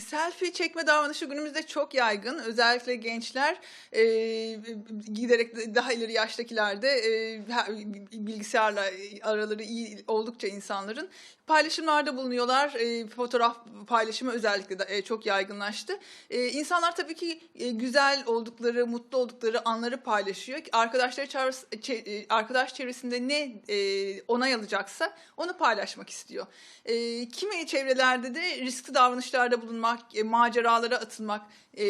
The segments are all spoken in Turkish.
Selfie çekme davranışı günümüzde çok yaygın. Özellikle gençler e, giderek daha ileri yaştakilerde e, bilgisayarla araları iyi oldukça insanların paylaşımlarda bulunuyorlar. E, fotoğraf paylaşımı özellikle de, e, çok yaygınlaştı. E, insanlar tabii ki e, güzel oldukları, mutlu oldukları anları paylaşıyor. Arkadaşları çağrıs- çe- e, arkadaş çevresinde ne e, onay alacaksa onu paylaşmak istiyor. E, kimi çevrelerde de riskli davranışlarda bulunmak, e, maceralara atılmak e,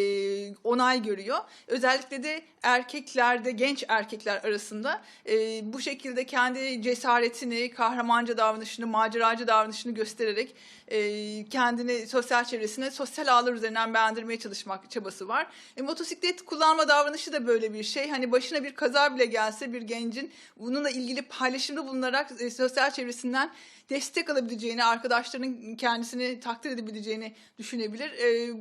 onay görüyor. Özellikle de erkeklerde, genç erkekler arasında e, bu şekilde kendi cesaretini, kahramanca davranışını, maceracı davranışını göstererek e, kendini sosyal çevresine, sosyal ağlar üzerinden beğendirmeye çalışmak çabası var. E, motosiklet kullanma davranışı da böyle bir şey. Hani başına bir kaza bile gelse bir gencin bununla ilgili paylaşımda bulunarak e, sosyal çevresinden destek alabileceğini, arkadaşlarının kendisini takdir edebileceğini düşünebilir. E,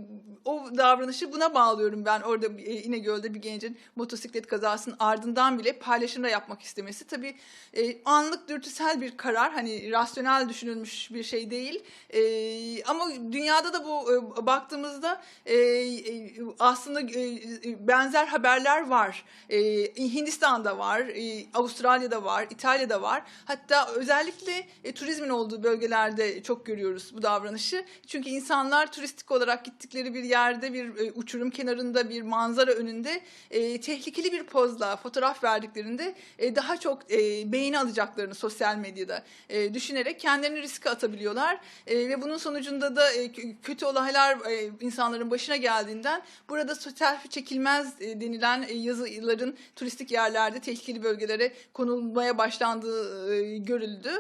o davranışı buna bağlıyorum ben orada e, İnegöl'de bir gencin motosiklet kazasının ardından bile paylaşımda yapmak istemesi. Tabii e, anlık dürtüsel bir karar, hani rasyonel düşünülmüş bir şey değil. E, ama dünyada da bu e, baktığımızda e, e, aslında e, e, benzer haberler var. E, Hindistan'da var, e, Avustralya'da var, İtalya'da var. Hatta özellikle e, turizmin olduğu bölgelerde çok görüyoruz bu davranışı. Çünkü insanlar turistik olarak gittikleri bir yerde bir e, uçurum kenarında bir manzara önünde e, tehlikeli bir pozla fotoğraf verdiklerinde e, daha çok e, beğeni alacaklarını sosyal medyada e, düşünerek kendilerini riske atabiliyorlar. E, ve bunun sonucunda da e, kö- kötü olaylar e, insanların başına geldiğinden burada selfie çekilmez e, denilen e, yazıların turistik yerlerde tehlikeli bölgelere konulmaya başlandığı e, görüldü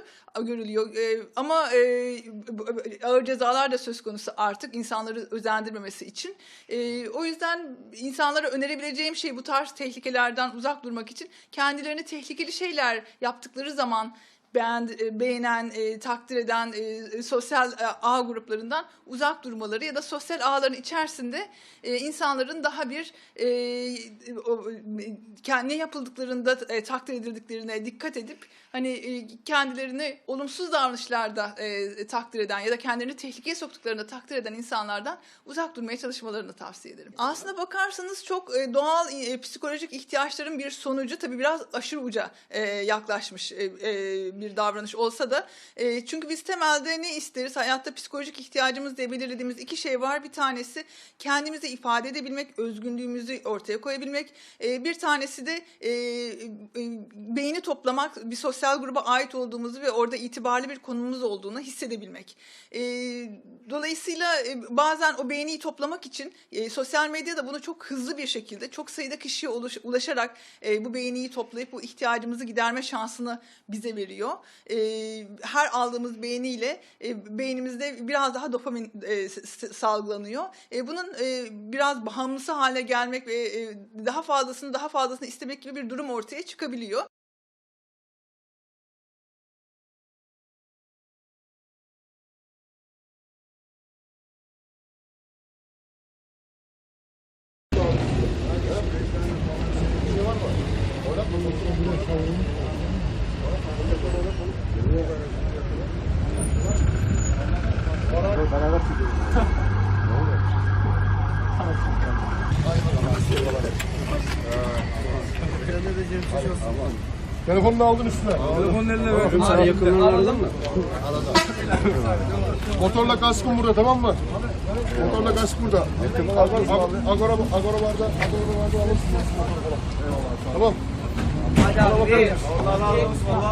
görülüyor. E, ama e, ağır cezalar da söz konusu artık insanları özendirmemesi için. E, o yüzden insanlara önerebileceğim şey bu tarz tehlikelerden uzak durmak için kendilerini tehlikeli şeyler yaptıkları zaman beğen, e, beğenen, e, takdir eden e, sosyal e, ağ gruplarından uzak durmaları ya da sosyal ağların içerisinde e, insanların daha bir e, o, e, kendi yapıldıklarında e, takdir edildiklerine dikkat edip hani e, kendilerini olumsuz davranışlarda e, takdir eden ya da kendilerini tehlikeye soktuklarında takdir eden insanlardan uzak durmaya çalışmalarını tavsiye ederim. Aslına bakarsanız çok e, doğal e, psikolojik ihtiyaçların bir sonucu tabii biraz aşırı uca e, yaklaşmış e, e, bir davranış olsa da e, çünkü biz temelde ne isteriz? Hayatta psikolojik ihtiyacımız diye belirlediğimiz iki şey var. Bir tanesi kendimizi ifade edebilmek, özgünlüğümüzü ortaya koyabilmek. E, bir tanesi de e, e, beyni toplamak, bir sosyal gruba ait olduğumuzu ve orada itibarlı bir konumumuz olduğunu hissedebilmek. E, dolayısıyla e, bazen o beğeniyi toplamak için e, sosyal medya da bunu çok hızlı bir şekilde çok sayıda kişiye ulaş- ulaşarak e, bu beğeniyi toplayıp bu ihtiyacımızı giderme şansını bize veriyor. E, her aldığımız beğeniyle e, beynimizde biraz daha dopamin e, salgılanıyor. E, bunun e, biraz bağımlısı hale gelmek ve e, daha fazlasını daha fazlasını istemek gibi bir durum ortaya çıkabiliyor. Telefonunu aldın üstüne. Telefonun eline ver. Abi yakınlarını aradın mı? Motorla kaskın burada tamam mı? Motorla kask burada. Agora, agora, agora vardı. Agora vardı alırsın. Tamam.